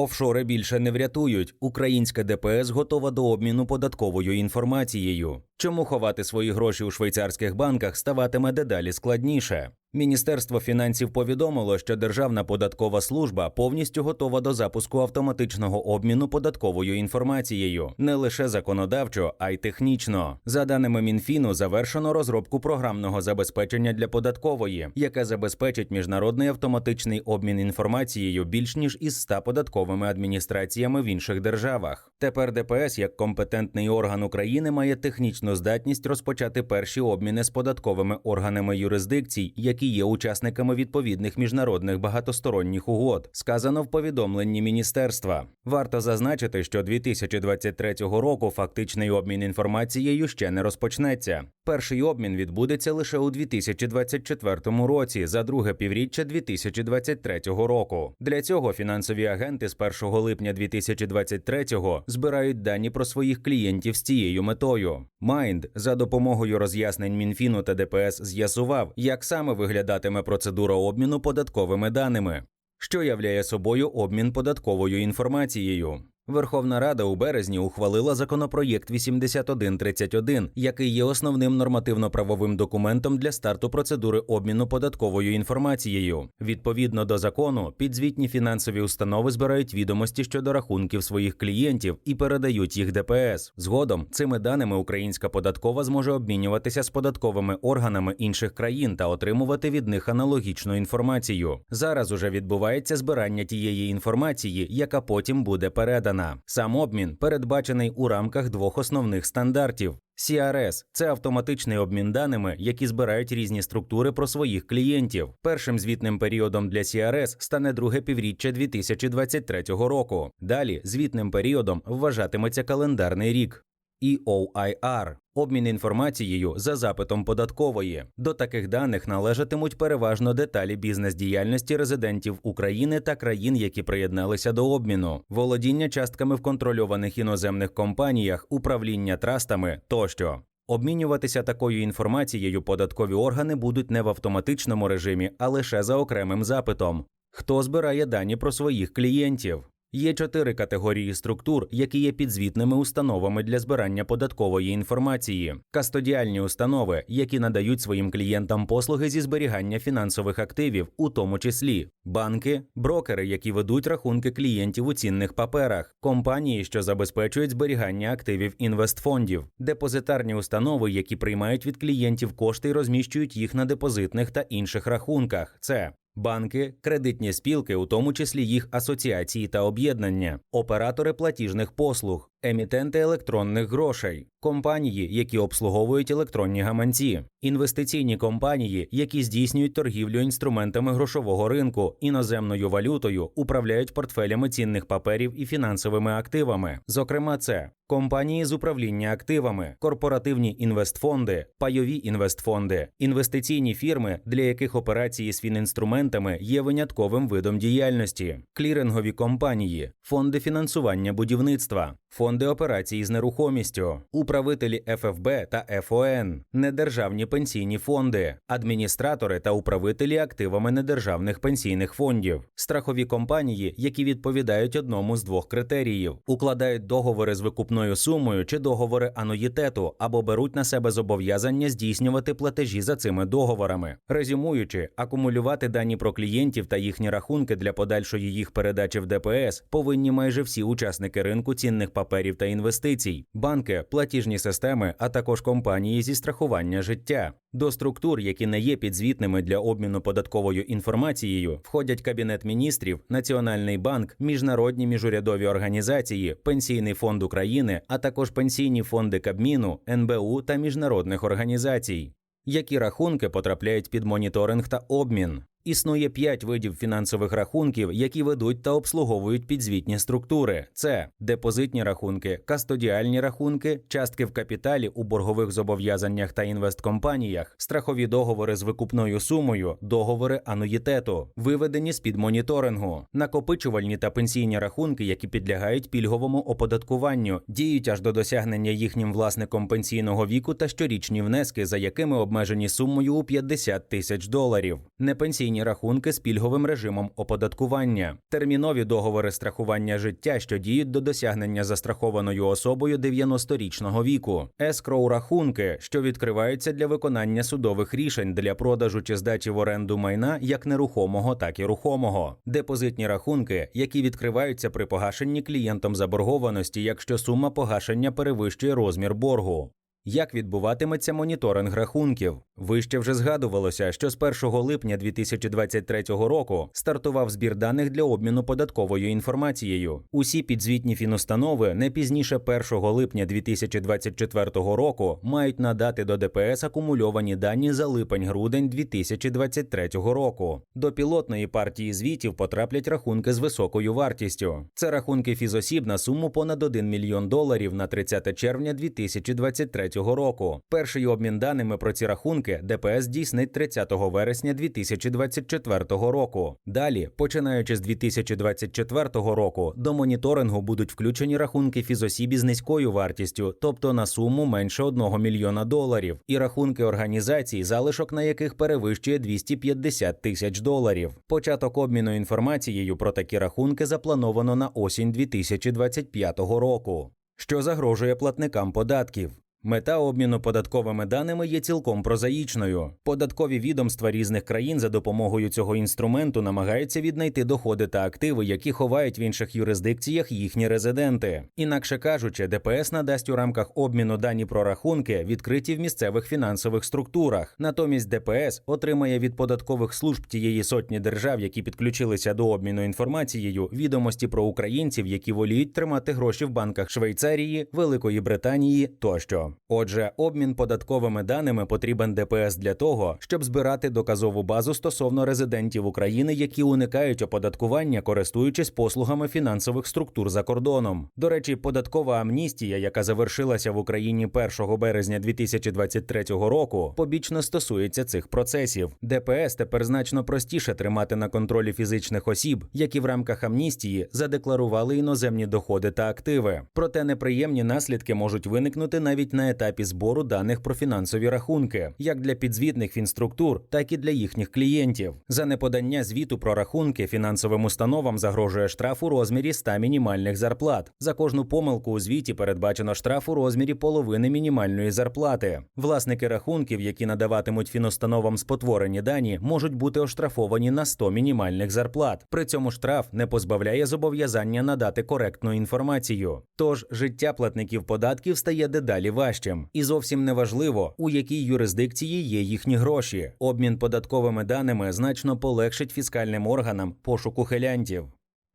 Офшори більше не врятують. Українська ДПС готова до обміну податковою інформацією. Чому ховати свої гроші у швейцарських банках ставатиме дедалі складніше? Міністерство фінансів повідомило, що Державна податкова служба повністю готова до запуску автоматичного обміну податковою інформацією не лише законодавчо, а й технічно. За даними Мінфіну, завершено розробку програмного забезпечення для податкової, яке забезпечить міжнародний автоматичний обмін інформацією більш ніж із 100 податковими адміністраціями в інших державах. Тепер ДПС, як компетентний орган України, має технічну здатність розпочати перші обміни з податковими органами юрисдикцій, які є учасниками відповідних міжнародних багатосторонніх угод, сказано в повідомленні міністерства. Варто зазначити, що 2023 року фактичний обмін інформацією ще не розпочнеться. Перший обмін відбудеться лише у 2024 році, за друге півріччя 2023 року. Для цього фінансові агенти з 1 липня 2023 збирають дані про своїх клієнтів з цією метою. Майнд за допомогою роз'яснень Мінфіну та ДПС з'ясував, як саме виглядатиме процедура обміну податковими даними, що являє собою обмін податковою інформацією. Верховна Рада у березні ухвалила законопроєкт 8131, який є основним нормативно-правовим документом для старту процедури обміну податковою інформацією. Відповідно до закону, підзвітні фінансові установи збирають відомості щодо рахунків своїх клієнтів і передають їх ДПС. Згодом цими даними українська податкова зможе обмінюватися з податковими органами інших країн та отримувати від них аналогічну інформацію. Зараз уже відбувається збирання тієї інформації, яка потім буде передана. Сам обмін передбачений у рамках двох основних стандартів. CRS – це автоматичний обмін даними, які збирають різні структури про своїх клієнтів. Першим звітним періодом для CRS стане друге півріччя 2023 року. Далі звітним періодом вважатиметься календарний рік. EOIR – обмін інформацією за запитом податкової. До таких даних належатимуть переважно деталі бізнес-діяльності резидентів України та країн, які приєдналися до обміну, володіння частками в контрольованих іноземних компаніях, управління трастами тощо. Обмінюватися такою інформацією податкові органи будуть не в автоматичному режимі, а лише за окремим запитом. Хто збирає дані про своїх клієнтів? Є чотири категорії структур, які є підзвітними установами для збирання податкової інформації: кастодіальні установи, які надають своїм клієнтам послуги зі зберігання фінансових активів, у тому числі банки, брокери, які ведуть рахунки клієнтів у цінних паперах, компанії, що забезпечують зберігання активів інвестфондів, депозитарні установи, які приймають від клієнтів кошти і розміщують їх на депозитних та інших рахунках. Це Банки, кредитні спілки, у тому числі їх асоціації та об'єднання, оператори платіжних послуг, емітенти електронних грошей, компанії, які обслуговують електронні гаманці, інвестиційні компанії, які здійснюють торгівлю інструментами грошового ринку, іноземною валютою, управляють портфелями цінних паперів і фінансовими активами. Зокрема, це компанії з управління активами, корпоративні інвестфонди, пайові інвестфонди, інвестиційні фірми, для яких операції з фінінструментами є винятковим видом діяльності, клірингові компанії, фонди фінансування будівництва, фонди операцій з нерухомістю, управителі ФФБ та ФОН, недержавні пенсійні фонди, адміністратори та управителі активами недержавних пенсійних фондів, страхові компанії, які відповідають одному з двох критеріїв, укладають договори з викупною сумою чи договори ануїтету або беруть на себе зобов'язання здійснювати платежі за цими договорами. Резюмуючи, акумулювати дані про клієнтів та їхні рахунки для подальшої їх передачі в ДПС повинні майже всі учасники ринку цінних паперів та інвестицій, банки, платіжні системи, а також компанії зі страхування життя. До структур, які не є підзвітними для обміну податковою інформацією, входять Кабінет міністрів, Національний банк, міжнародні міжурядові організації, Пенсійний фонд України, а також пенсійні фонди Кабміну, НБУ та міжнародних організацій. Які рахунки потрапляють під моніторинг та обмін? Існує п'ять видів фінансових рахунків, які ведуть та обслуговують підзвітні структури: це депозитні рахунки, кастодіальні рахунки, частки в капіталі у боргових зобов'язаннях та інвесткомпаніях, страхові договори з викупною сумою, договори ануїтету, виведені з під моніторингу, накопичувальні та пенсійні рахунки, які підлягають пільговому оподаткуванню, діють аж до досягнення їхнім власником пенсійного віку та щорічні внески, за якими обмежені сумою у 50 тисяч доларів. Непенсійні пенсійні рахунки з пільговим режимом оподаткування, термінові договори страхування життя, що діють до досягнення застрахованою особою 90-річного віку, ескроу рахунки, що відкриваються для виконання судових рішень для продажу чи здачі в оренду майна як нерухомого, так і рухомого, депозитні рахунки, які відкриваються при погашенні клієнтом заборгованості, якщо сума погашення перевищує розмір боргу. Як відбуватиметься моніторинг рахунків? Вище вже згадувалося, що з 1 липня 2023 року стартував збір даних для обміну податковою інформацією. Усі підзвітні фінустанови не пізніше 1 липня 2024 року мають надати до ДПС акумульовані дані за липень-грудень 2023 року. До пілотної партії звітів потраплять рахунки з високою вартістю. Це рахунки фізосіб на суму понад 1 мільйон доларів на 30 червня 2023 року. Перший обмін даними про ці рахунки ДПС здійснить 30 вересня 2024 року. Далі, починаючи з 2024 року, до моніторингу будуть включені рахунки фізосіб із низькою вартістю, тобто на суму менше 1 мільйона доларів, і рахунки організацій, залишок на яких перевищує 250 тисяч доларів. Початок обміну інформацією про такі рахунки заплановано на осінь 2025 року. Що загрожує платникам податків? Мета обміну податковими даними є цілком прозаїчною. Податкові відомства різних країн за допомогою цього інструменту намагаються віднайти доходи та активи, які ховають в інших юрисдикціях їхні резиденти. Інакше кажучи, ДПС надасть у рамках обміну дані про рахунки, відкриті в місцевих фінансових структурах. Натомість ДПС отримає від податкових служб тієї сотні держав, які підключилися до обміну інформацією, відомості про українців, які воліють тримати гроші в банках Швейцарії, Великої Британії тощо. Отже, обмін податковими даними потрібен ДПС для того, щоб збирати доказову базу стосовно резидентів України, які уникають оподаткування, користуючись послугами фінансових структур за кордоном. До речі, податкова амністія, яка завершилася в Україні 1 березня 2023 року, побічно стосується цих процесів. ДПС тепер значно простіше тримати на контролі фізичних осіб, які в рамках амністії задекларували іноземні доходи та активи. Проте неприємні наслідки можуть виникнути навіть на етапі збору даних про фінансові рахунки, як для підзвітних фінструктур, так і для їхніх клієнтів. За неподання звіту про рахунки фінансовим установам загрожує штраф у розмірі 100 мінімальних зарплат. За кожну помилку у звіті передбачено штраф у розмірі половини мінімальної зарплати. Власники рахунків, які надаватимуть фінустановам спотворені дані, можуть бути оштрафовані на 100 мінімальних зарплат. При цьому штраф не позбавляє зобов'язання надати коректну інформацію. Тож життя платників податків стає дедалі важчим, і зовсім не важливо, у якій юрисдикції є їхні гроші. Обмін податковими даними значно полегшить фіскальним органам пошуку хелянтів.